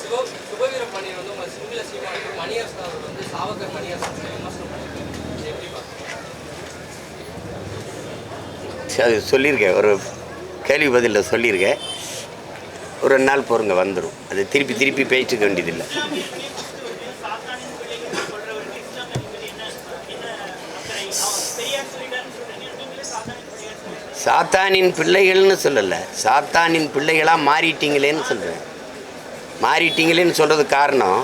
சிவ சுபவீர பாண்டியன் வந்து உங்கள் சிங்கள சீமானுக்கு மணியரசன் அவர் வந்து சாவகர் மணியரசன் விமர்சனம் பண்ணியிருக்காரு எப்படி அது சொல்லியிருக்கேன். ஒரு கேள்வி பதிலில் சொல்லியிருக்கேன். ஒரு ரெண்டு நாள் பொறுங்க வந்துடும் அது திருப்பி திருப்பி பேசிட்டு வேண்டியதில்லை. சாத்தானின் பிள்ளைகள்னு சொல்லலை. சாத்தானின் பிள்ளைகளாக மாறிட்டீங்களேன்னு சொல்கிறேன் மாறிட்டீங்களேன்னு சொல்கிறது காரணம்.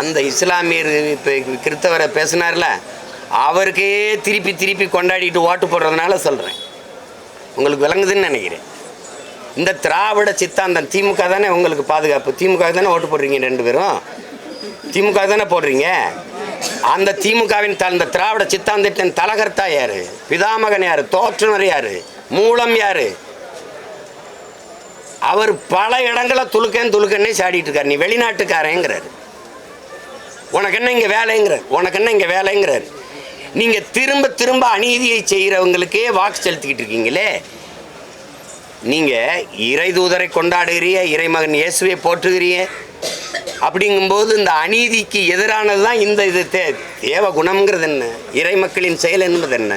அந்த இஸ்லாமியர் இப்போ கிறிஸ்தவரை பேசினார்ல அவருக்கே திருப்பி திருப்பி கொண்டாடிட்டு ஓட்டு போடுறதுனால சொல்கிறேன் உங்களுக்கு விளங்குதுன்னு நினைக்கிறேன். இந்த திராவிட சித்தாந்தம் திமுக தானே உங்களுக்கு பாதுகாப்பு? திமுக தானே ஓட்டு போடுறீங்க ரெண்டு பேரும்? திமுக தானே போடுறீங்க? அந்த திமுகவின் த இந்த திராவிட சித்தாந்தத்தின் தலகர்த்தா யார்? பிதாமகன் யார்? தோற்றுனர் யார்? மூலம் யார்? அவர் பல இடங்களை துளுக்கேன் துளுக்கன்னே சாடிட்டு இருக்காரு நீ வெளிநாட்டுக்காரங்கிறாரு. உனக்கு என்ன இங்கே வேலைங்கிறார். உனக்கு என்ன இங்கே வேலைங்கிறார். நீங்கள் திரும்ப திரும்ப அநீதியை செய்கிறவங்களுக்கே வாக்கு செலுத்திக்கிட்டு இருக்கீங்களே. நீங்கள் இறை தூதரை கொண்டாடுகிறீங்க இறைமகன் இயேசுவை போற்றுகிறீங்க. அப்படிங்கும்போது இந்த அநீதிக்கு எதிரானது தான் இந்த இது தே தேவ குணம்ங்கிறது என்ன? இறை மக்களின் செயல் என்பது என்ன?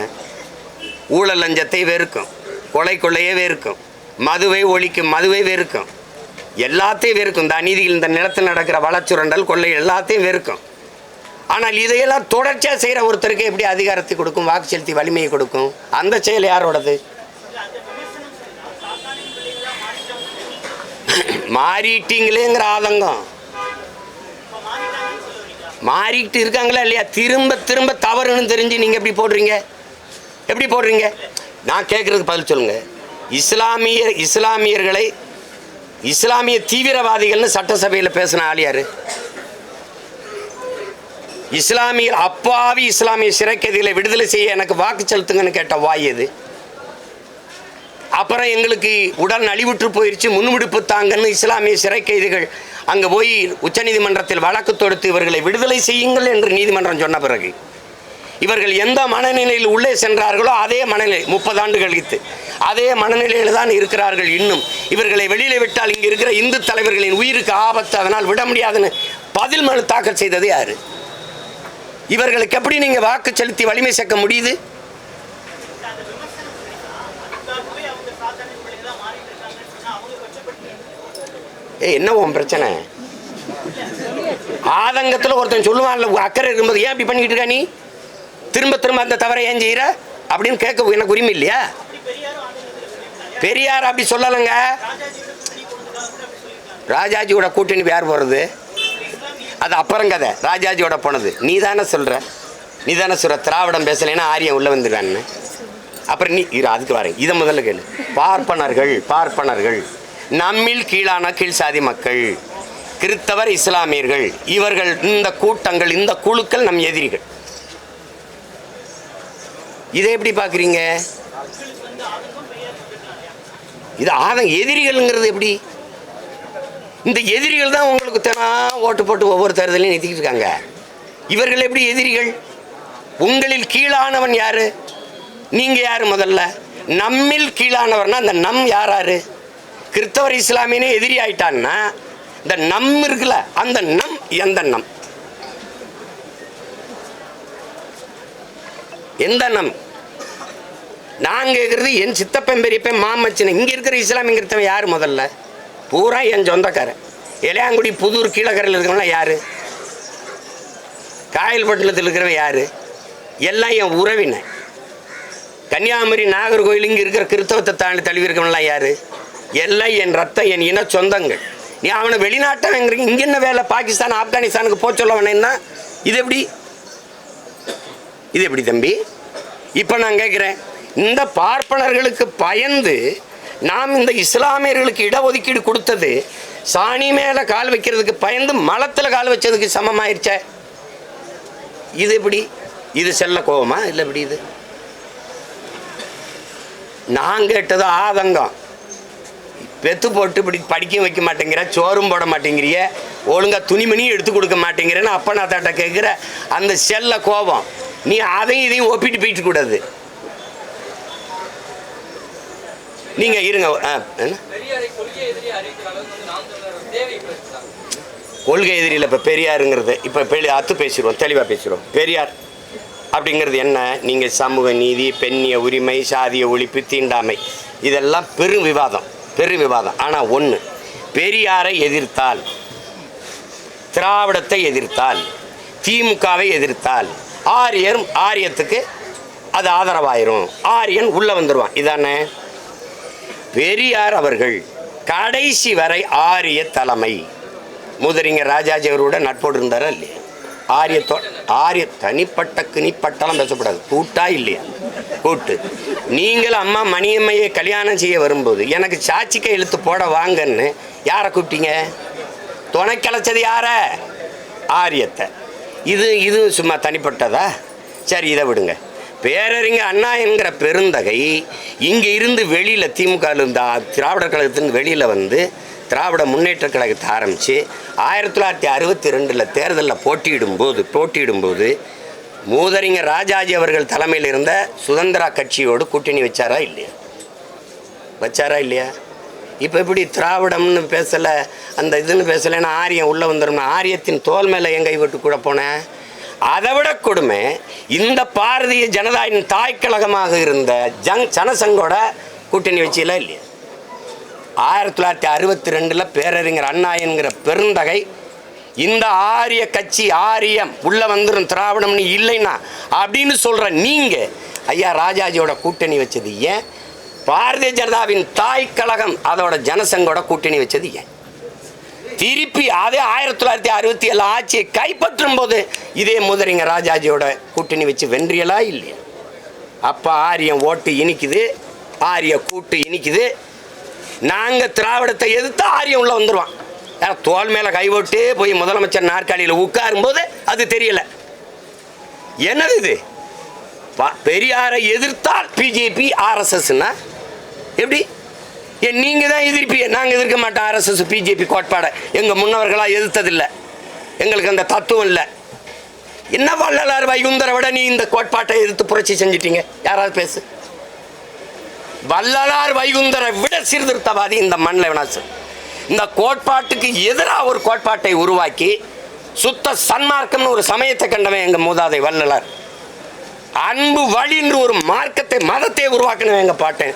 ஊழல் லஞ்சத்தை வெறுக்கும். கொலை கொள்ளையே வெறுக்கும். மதுவை ஒழிக்கும் மதுவை வெறுக்கும். எல்லாத்தையும் வெறுக்கும். இந்த அநீதியில் இந்த நிலத்தில் நடக்கிற வளச்சுரண்டல் கொள்ளை எல்லாத்தையும் வெறுக்கும். ஆனால் இதையெல்லாம் தொடர்ச்சியாக செய்கிற ஒருத்தருக்கு எப்படி அதிகாரத்தை கொடுக்கும் வாக்கு செலுத்தி வலிமையை கொடுக்கும்? அந்த செயல் யாரோடது? மாறிட்டீங்களேங்கிற ஆதங்கம். மாறிக்கிட்டு இருக்காங்களா இல்லையா? திரும்ப திரும்ப தவறுன்னு தெரிஞ்சு நீங்கள் எப்படி போடுறீங்க? எப்படி போடுறீங்க? நான் கேட்குறதுக்கு பதில் சொல்லுங்கள் இஸ்லாமிய இஸ்லாமியர்களை இஸ்லாமிய தீவிரவாதிகள்னு சட்டசபையில் பேசின ஆளியார் இஸ்லாமியர் அப்பாவி இஸ்லாமிய சிறைக்கைதிகளை விடுதலை செய்ய எனக்கு வாக்கு செலுத்துங்கன்னு கேட்ட வாய் எது? அப்புறம் எங்களுக்கு உடல் நலிவுற்று போயிடுச்சு முன்விடுப்பு தாங்கன்னு இஸ்லாமிய சிறை கைதிகள் அங்கே போய் உச்சநீதிமன்றத்தில் வழக்கு தொடுத்து இவர்களை விடுதலை செய்யுங்கள் என்று நீதிமன்றம் சொன்ன பிறகு. இவர்கள் எந்த மனநிலையில் உள்ளே சென்றார்களோ அதே மனநிலை முப்பது ஆண்டு கழித்து. அதே மனநிலையில் தான் இருக்கிறார்கள் இன்னும். இவர்களை வெளியில் விட்டால் இங்கே இருக்கிற இந்து தலைவர்களின் உயிருக்கு ஆபத்து அதனால் விட முடியாதுன்னு பதில் மனு தாக்கல் செய்தது யாரு? இவர்களுக்கு எப்படி நீங்கள் வாக்கு செலுத்தி வலிமை சேர்க்க முடியுது? ஏய் என்ன உன் பிரச்சனை? ஆதங்கத்தில் ஒருத்தன் சொல்லுவான்ல அக்கறை இருக்கும்போது ஏன் இப்படி பண்ணிக்கிட்டு இருக்கா நீ? திரும்ப திரும்ப அந்த தவறை ஏன் செய்கிற அப்படின்னு கேட்க எனக்கு உரிமை இல்லையா? பெரியார் அப்படி சொல்லலைங்க. ராஜாஜியோட கூட்டணி யார் போகிறது அது அப்புறம் கதை. ராஜாஜியோட போனது. நீ தானே சொல்கிற நீ தானே சொல்கிற திராவிடம் பேசலைன்னா ஆரியம் உள்ளே வந்துடுவான்னு அப்புறம் நீ இரு அதுக்கு வரேன். இதை முதல்ல கேளு. பார்ப்பனர்கள் பார்ப்பனர்கள். நம்மில் கீழான கீழ் சாதி மக்கள் கிறித்தவர் இஸ்லாமியர்கள் இவர்கள் இந்த கூட்டங்கள் இந்த குழுக்கள் நம் எதிரிகள். இதை எப்படி பார்க்குறீங்க? இது ஆதங்க எதிரிகள்ங்கிறது எப்படி? இந்த எதிரிகள் தான் உங்களுக்கு தினம் ஓட்டு போட்டு ஒவ்வொரு தேர்தலையும் நிறுத்திக்கிட்டு இருக்காங்க. இவர்கள் எப்படி எதிரிகள்? உங்களில் கீழானவன் யாரு? நீங்கள் யார் முதல்ல? நம்மில் கீழானவர்னா அந்த நம் யாராரு? கிறிஸ்தவர் இஸ்லாமியனே எதிரி ஆயிட்டான்னா இந்த நம் இருக்குல்ல அந்த நம் எந்த நம். எந்த நம் நான் கேட்குறது என் சித்தப்பன் பெரியப்பன் மாமச்சன் இங்கே இருக்கிற இஸ்லாமியங்கிறவன் யார் முதல்ல? பூரா என் சொந்தக்காரன். இளையாங்குடி புதூர் கீழக்கரையில் இருக்கிறவனா யார்? காயல்பட்டினத்தில் இருக்கிறவன் யார்? எல்லாம் என் உறவினன் கன்னியாகுமரி நாகர்கோயில் இங்கே இருக்கிற கிறிஸ்தவத்தை தாண்டி தழுவி இருக்கவன்லாம் யார்? எல்லாம் என் ரத்தம் என் இன சொந்தங்கள். நீ அவனை வெளிநாட்டவங்கிறீங்க இங்கே என்ன வேலை? பாகிஸ்தான் ஆப்கானிஸ்தானுக்கு போக இது எப்படி? இது எப்படி தம்பி? இப்போ நான் கேட்குறேன் இந்த பார்ப்பனர்களுக்கு பயந்து நாம் இந்த இஸ்லாமியர்களுக்கு இடஒதுக்கீடு கொடுத்தது சாணி மேலே கால் வைக்கிறதுக்கு பயந்து மலத்தில் கால் வச்சதுக்கு சமமாயிருச்சே? இது எப்படி? இது செல்ல கோபமா? இல்லை எப்படி இது? நான் கேட்டது ஆதங்கம். பெத்து போட்டு இப்படி படிக்க வைக்க மாட்டேங்கிற சோறும் போட மாட்டேங்கிறிய ஒழுங்கா துணிமணியும் எடுத்து கொடுக்க மாட்டேங்கிறேன்னு அப்பா நான் தாட்ட கேட்குற அந்த செல்ல கோபம். நீ அதையும் இதையும் ஒப்பிட்டு போயிட்டு கூடாது. நீங்க இருங்க கொள்கை எதிரியில் இப்போ பெரியாருங்கிறது இப்போ பெரிய அத்து பேசிடுவோம் தெளிவாக பேசிடுவோம் பெரியார் அப்படிங்கிறது என்ன? நீங்கள் சமூக நீதி பெண்ணிய உரிமை சாதிய ஒழிப்பு தீண்டாமை இதெல்லாம் பெரும் விவாதம் பெரும் விவாதம். ஆனால் ஒன்று பெரியாரை எதிர்த்தால் திராவிடத்தை எதிர்த்தால் திமுகவை எதிர்த்தால் ஆரியர் ஆரியத்துக்கு அது ஆதரவாயிரும். ஆரியன் உள்ளே வந்துடுவான் இதானே? பெரியார் அவர்கள் கடைசி வரை ஆரிய தலைமை. முதலிங்க ராஜாஜி அவரோட நட்போடு இருந்தாரா இல்லையா ஆரியத்தோ ஆரிய தனிப்பட்ட கிணிப்பட்டெல்லாம் பேசக்கூடாது. கூட்டா இல்லையா? கூட்டு. நீங்கள் அம்மா மணியம்மையை கல்யாணம் செய்ய வரும்போது எனக்கு சாட்சிக்கை இழுத்து போட வாங்கன்னு யாரை கூப்பிட்டீங்க? துணை கிளச்சது யார? ஆரியத்தை. இது இது சும்மா தனிப்பட்டதா? சரி இதை விடுங்க. பேரறிஞர் அண்ணா என்கிற பெருந்தகை இங்கே இருந்து வெளியில் திமுக திராவிடர் கழகத்தின் வெளியில் வந்து திராவிட முன்னேற்ற கழகத்தை ஆரம்பித்து ஆயிரத்தி தொள்ளாயிரத்தி அறுபத்தி ரெண்டில் தேர்தலில் போட்டியிடும்போது போட்டியிடும்போது மூதறிஞர் ராஜாஜி அவர்கள் தலைமையில் இருந்த சுதந்திரா கட்சியோடு கூட்டணி வச்சாரா இல்லையா? வச்சாரா இல்லையா? இப்போ எப்படி திராவிடம்னு பேசலை அந்த இதுன்னு பேசலைன்னா ஆரியம் உள்ளே வந்துடும்னா ஆரியத்தின் தோல் மேலே என் கைவிட்டு கூட போனேன் அதை விட கொடுமை இந்த பாரதிய ஜனதாவின் தாய்க்கழகமாக இருந்த ஜங் ஜனசங்கோட கூட்டணி வச்சில இல்லையா? ஆயிரத்தி தொள்ளாயிரத்தி அறுபத்தி ரெண்டில் பேரறிஞர் அண்ணா என்கிற பெருந்தகை இந்த ஆரிய கட்சி ஆரியம் உள்ளே வந்துடும் திராவிடம்னு இல்லைன்னா அப்படின்னு சொல்கிற நீங்கள் ஐயா ராஜாஜியோட கூட்டணி வச்சது ஏன்? பாரதிய ஜனதாவின் தாய் கழகம் அதோட ஜனசங்கோட கூட்டணி வச்சது ஏன்? திருப்பி அதே ஆயிரத்தி தொள்ளாயிரத்தி அறுபத்தி ஏழு ஆட்சியை கைப்பற்றும் போது இதே முதலிங்க ராஜாஜியோட கூட்டணி வச்சு வென்றியலா இல்லையா? அப்போ ஆரியம் ஓட்டு இனிக்குது ஆரிய கூட்டு இனிக்குது. நாங்கள் திராவிடத்தை எதிர்த்து ஆரியம் உள்ள வந்துடுவான் ஏன்னா தோல் மேலே கைவிட்டு போய் முதலமைச்சர் நாற்காலியில் உட்காரும்போது அது தெரியலை. என்னது இது? பெரியாரை எதிர்த்தால் பிஜேபி ஆர்எஸ்எஸ்னா எப்படி? ஏன் நீங்கள் தான் எதிர்ப்பீங்க. நாங்கள் எதிர்க்க மாட்டோம். ஆர்எஸ்எஸ் பிஜேபி கோட்பாடை. எங்கள் முன்னவர்களாக எதிர்த்ததில்லை. எங்களுக்கு அந்த தத்துவம் இல்லை. என்ன வள்ளலார் வைகுந்தரை விட நீ இந்த கோட்பாட்டை எதிர்த்து புரட்சி செஞ்சிட்டீங்க? யாராவது பேசு. வள்ளலார் வைகுந்தரை விட சீர்திருத்தவாதி இந்த மண்ணில் வினாசு இந்த கோட்பாட்டுக்கு எதிராக ஒரு கோட்பாட்டை உருவாக்கி சுத்த சன்மார்க்கம்னு ஒரு சமயத்தை கண்டவன் எங்கள் மூதாதை வள்ளலார். அன்பு வழின்ற ஒரு மார்க்கத்தை மதத்தை உருவாக்கணும் எங்கள் பாட்டேன்.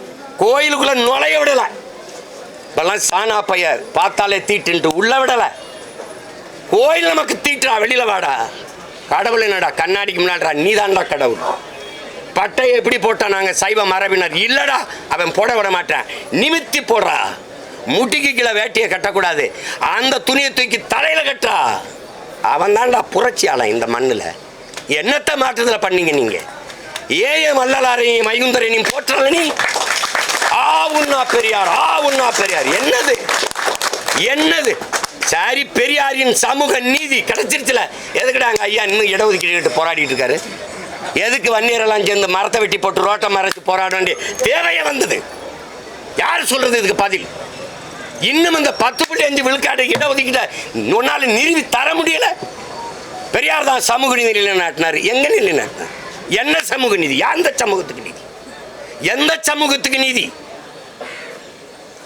கோயிலுக்குள்ள நுழைய விடல. இப்பெல்லாம் சானா பையர் பார்த்தாலே தீட்டுன்ட்டு உள்ள விடல. கோயில் நமக்கு தீட்டுறா வெளியில வாடா. கடவுள் என்னடா கண்ணாடிக்கு முன்னாடிடா நீதான்டா கடவுள். பட்டையை எப்படி போட்டா நாங்கள் சைவ மரபினர். இல்லடா அவன் போட விட மாட்டான். நிமித்தி போடுறா. முட்டிக்கு கீழே வேட்டியை கட்டக்கூடாது. அந்த துணியை தூக்கி தலையில் கட்டுறா. அவன் தான்டா புரட்சியாளன் இந்த மண்ணில். என்னத்தை மாற்றத்தில் பண்ணீங்க நீங்கள் ஏய மல்லலாரையும் மைகுந்தரையும் போற்றல நீ? உண்ணா பெரியார் ஆ உண்ணா பெரியார். என்னது? என்னது? சரி பெரியாரின் சமூக நீதி கிடைச்சிருச்சுல. எதுக்குடா அங்கே ஐயா இன்னும் இடஒதுக்கீடு கேட்டு போராடிட்டு இருக்காரு? எதுக்கு வன்னியரெல்லாம் சேர்ந்து மரத்தை வெட்டி போட்டு ரோட்டை மறைச்சு போராட வேண்டிய தேவையே வந்தது. யார் சொல்றது இதுக்கு பதில்? இன்னும் இந்த பத்து புள்ளி அஞ்சு விழுக்காடு இடஒதுக்கீட்டை உன்னால நிறுவி தர முடியல? பெரியார் தான் சமூக நீதி நிலைநாட்டினார். எங்க நிலைநாட்டினார்? என்ன சமூக நீதி? எந்த சமூகத்துக்கு நீதி? எந்த சமூகத்துக்கு நீதி?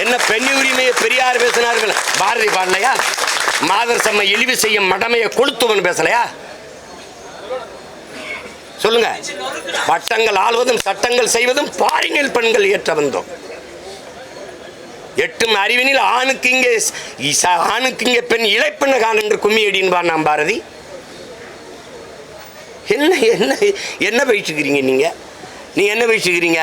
என்ன பெண் உரிமையை பெரியார் பேசினார்கள்? பாரதி பாடலையா? மாதர் சம்மை இழிவு செய்யும் மடமையை கொளுத்துவன் பேசலையா? சொல்லுங்க. பட்டங்கள் ஆள்வதும் சட்டங்கள் செய்வதும் பாரினில் பெண்கள் ஏற்ற வந்தோம் எட்டும் அறிவினில் ஆணுக்கு இங்கே ஆணுக்கு இங்கே பெண் இழைப்பெண்ண கான் என்று கும்மி அடின்பார் நாம் பாரதி. என்ன என்ன என்ன பயிற்றுக்கிறீங்க நீங்கள் நீங்கள் என்ன பயிற்றுக்கிறீங்க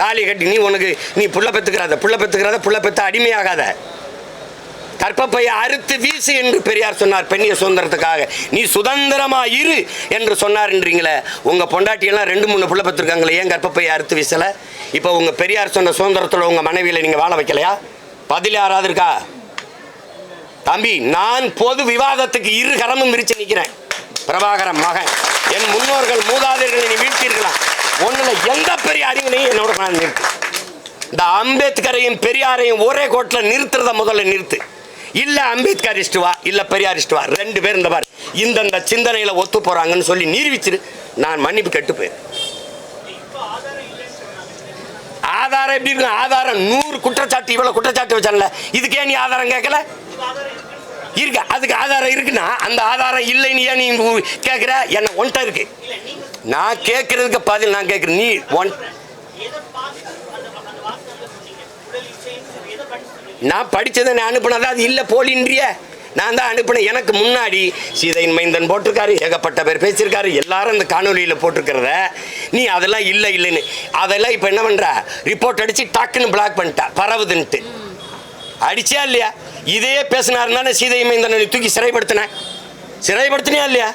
தாலி கட்டி நீ உனக்கு நீ புள்ள பெத்துக்கிறாத புள்ள பெத்துக்கிறாத புள்ள பெற்ற அடிமையாகாத. கற்பப்பையை அறுத்து வீசு என்று பெரியார் சொன்னார் பெண்ணிய சுதந்திரத்துக்காக. நீ சுதந்திரமா இரு என்று சொன்னார்ன்றீங்களே உங்க பொண்டாட்டியெல்லாம் ரெண்டு மூணு புள்ள பெற்றுருக்காங்களே ஏன் கற்பப்பையை அறுத்து வீசல? இப்போ உங்க பெரியார் சொன்ன சுதந்திரத்தோட உங்க மனைவியில நீங்க வாழ வைக்கலையா? பதில் யாராவது இருக்கா? தம்பி நான் பொது விவாதத்துக்கு இரு கரமும் விரிச்சு நிற்கிறேன் பிரபாகரன் மகன். என் முன்னோர்கள் மூதாதையர்களை நீ வீழ்த்தியிருக்கலாம். ஒண்ணுல எந்த பெரிய அறிவினையும் என்னோட நான் நிறுத்து. இந்த அம்பேத்கரையும் பெரியாரையும் ஒரே கோட்டில் நிறுத்துறத முதல்ல நிறுத்து. இல்ல அம்பேத்கரிஸ்ட் வா இல்ல பெரியாரிஸ்ட் வா ரெண்டு பேர் இந்த மாதிரி இந்தந்த சிந்தனையில ஒத்து போறாங்கன்னு சொல்லி நிரூபிச்சிரு. நான் மன்னிப்பு கெட்டு போயிரு. ஆதாரம் எப்படி இருக்கு ஆதாரம் நூறு குற்றச்சாட்டு இவ்வளவு குற்றச்சாட்டு வச்சான்ல. இதுக்கே நீ ஆதாரம் கேட்கல? இருக்கு. அதுக்கு ஆதாரம் இருக்குன்னா அந்த ஆதாரம் இல்லைன்னு ஏன் நீ கேட்குற? என்ன ஒன்ட்ட இருக்கு. நான் கேட்கறதுக்கு பதில் நான் கேட்குறேன். நீ ஒன் நான் படித்ததை நான் அனுப்புனதா? அது இல்லை போலின்றிய. நான் தான் அனுப்பினேன். எனக்கு முன்னாடி சீதையின் மைந்தன் போட்டிருக்காரு ஏகப்பட்ட பேர் பேசியிருக்காரு எல்லாரும் இந்த காணொலியில் போட்டிருக்கிறத. நீ அதெல்லாம் இல்லை இல்லைன்னு. அதெல்லாம் இப்போ என்ன பண்ணுற ரிப்போர்ட் அடித்து டக்குன்னு பிளாக் பண்ணிட்டா. பரவுதுன்ட்டு. அடிச்சா இல்லையா? இதே பேசினாருந்தானே சீதை மைந்தனை தூக்கி சிறைப்படுத்தினேன். சிறைப்படுத்தினியா இல்லையா?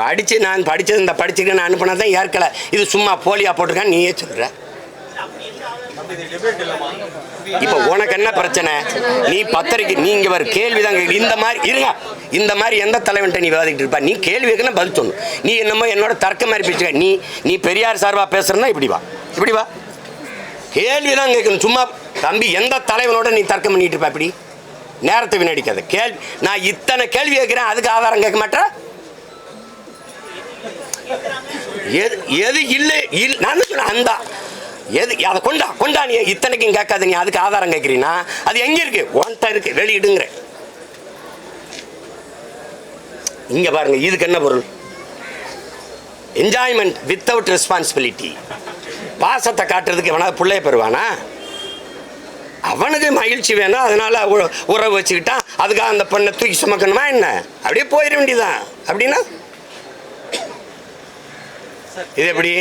படித்து நான் படித்தது இந்த படிச்சுட்டு நான் அனுப்பினா தான் ஏற்கலை. இது சும்மா போலியாக போட்டிருக்கான்னு நீயே சொல்கிற இப்போ உனக்கு என்ன பிரச்சனை? நீ பத்திரிக்கை நீங்க வர கேள்வி தான் இந்த மாதிரி இருங்க. இந்த மாதிரி எந்த தலைவன்ட்ட நீ விவாதிக்கிட்டு இருப்பா? நீ கேள்வி கேட்கணும் பதில் சொல்லணும் நீ என்னமோ என்னோட தர்க்க மாதிரி பேசுக நீ நீ பெரியார் சார்பாக பேசுறனா இப்படி வா. இப்படி வா. கேள்வி தான் கேட்கணும் சும்மா தம்பி எந்த தலைவனோட நீ தர்க்கம் பண்ணிட்டு இருப்பா இப்படி நேரத்தை வீணடிக்காத. கேள்வி நான் இத்தனை கேள்வி கேட்குறேன் அதுக்கு ஆதாரம் கேட்க மாட்டேன் எது எது இல்லை இல் நான் சொன்னேன் அந்த. எது அதை கொண்டா கொண்டா நீ இத்தனைக்கும் கேட்காத நீ அதுக்கு ஆதாரம் கேட்குறீன்னா அது எங்கே இருக்கு? ஒன்ட்ட இருக்கு வெளியிடுங்கிற. இங்க பாருங்க இதுக்கு என்ன பொருள்? என்ஜாய்மெண்ட் வித்தவுட் ரெஸ்பான்சிபிலிட்டி பாசத்தை காட்டுறதுக்கு எவனா பிள்ளைய பெறுவானா? அவனுக்கு மகிழ்ச்சி வேணும் அதனால உறவு வச்சுக்கிட்டான் அதுக்காக அந்த பொண்ணை தூக்கி சுமக்கணுமா என்ன? அப்படியே போயிட வேண்டியதான் அப்படின்னா இது எப்படி?